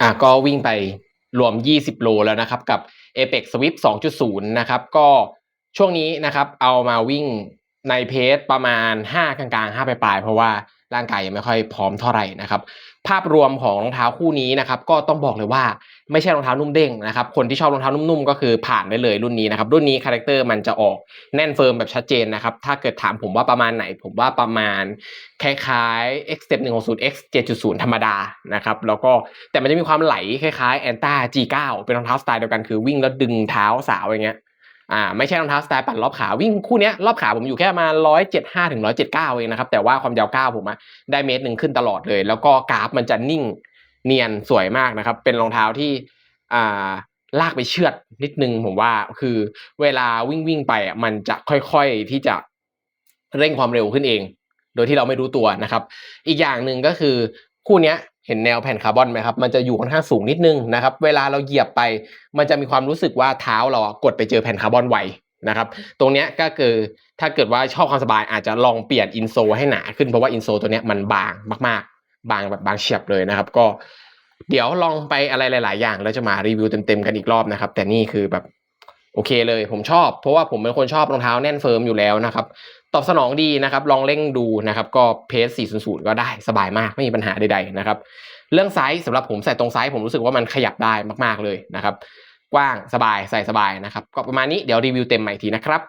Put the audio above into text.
อะก็วิ่งไปรวม 20 โลแล้วนะครับ กับ Apex Swift 2.0 นะครับ ก็ช่วงนี้นะครับ เอามาวิ่งในเพจประมาณ 5 กลางๆ 5 ปลายๆเพราะว่า ร่างกายยังไม่ค่อยพร้อมเท่าไหร่นะครับ ภาพรวมของรองเท้าคู่นี้นะครับก็ต้องบอกเลยว่าไม่ใช่รองเท้านุ่มเด้งนะครับ คนที่ชอบรองเท้านุ่มๆก็คือผ่านได้เลยรุ่นนี้นะครับ รุ่นนี้คาแรคเตอร์มันจะออกแน่นเฟิร์มแบบชัดเจนนะครับ ถ้าเกิดถามผมว่าประมาณไหน ผมว่าประมาณคล้ายๆ X Step 160 X 7.0 ธรรมดานะครับ แล้วก็แต่มันจะมีความไหลคล้ายๆ Anta G9 เป็นรองเท้าสไตล์เดียวกันคือวิ่งแล้วดึงเท้าสาวอย่างเงี้ย อ่าไม่ใช่รองเท้าสไตล์ปั่นรอบขาวิ่งคู่นี้รอบขาผมอยู่แค่มาร้อยเจ็ดห้าถึงร้อยเจ็ดเก้าเองนะครับแต่ว่าความยาวเก้าผมอะได้เมตรหนึ่งขึ้นตลอดเลย แล้วก็กราฟมันจะนิ่งเนียนสวยมากนะครับ เป็นรองเท้าที่อ่าลากไปเชือดนิดนึงผมว่าคือเวลาวิ่งวิ่งไปอะมันจะค่อยๆที่จะเร่งความเร็วขึ้นเอง โดยที่เราไม่รู้ตัวนะครับ อีกอย่างหนึ่งก็คือคู่นี้ เห็นแนวแผ่นคาร์บอนไหมครับ มันจะอยู่ค่อนข้างสูงนิดนึงนะครับ เวลาเราเหยียบไป มันจะมีความรู้สึกว่าเท้าเรากดไปเจอแผ่นคาร์บอนไวนะครับ ตรงนี้ก็คือถ้าเกิดว่าชอบความสบายอาจจะลองเปลี่ยนอินโซให้หนาขึ้นเพราะว่าอินโซตัวนี้มันบางมากๆ บางแบบบางเฉียบเลยนะครับ ก็เดี๋ยวลองไปอะไรหลาย ๆ อย่างแล้วจะมารีวิวเต็มๆกันอีกรอบนะครับ แต่นี่คือแบบ โอเคเลยผมชอบ เพราะว่าผมเป็นคนชอบรองเท้าแน่นเฟิร์มอยู่แล้วนะครับ ตอบสนองดีนะครับ ลองเร่งดูนะครับ ก็เพส400 ก็ได้สบายมากไม่มีปัญหาใดๆนะครับ เรื่องไซส์สำหรับผมใส่ตรงไซส์ผมรู้สึกว่ามันขยับได้มากๆเลยนะครับ กว้างสบายใส่สบายนะครับ ก็ประมาณนี้เดี๋ยวรีวิวเต็มใหม่ทีนะครับ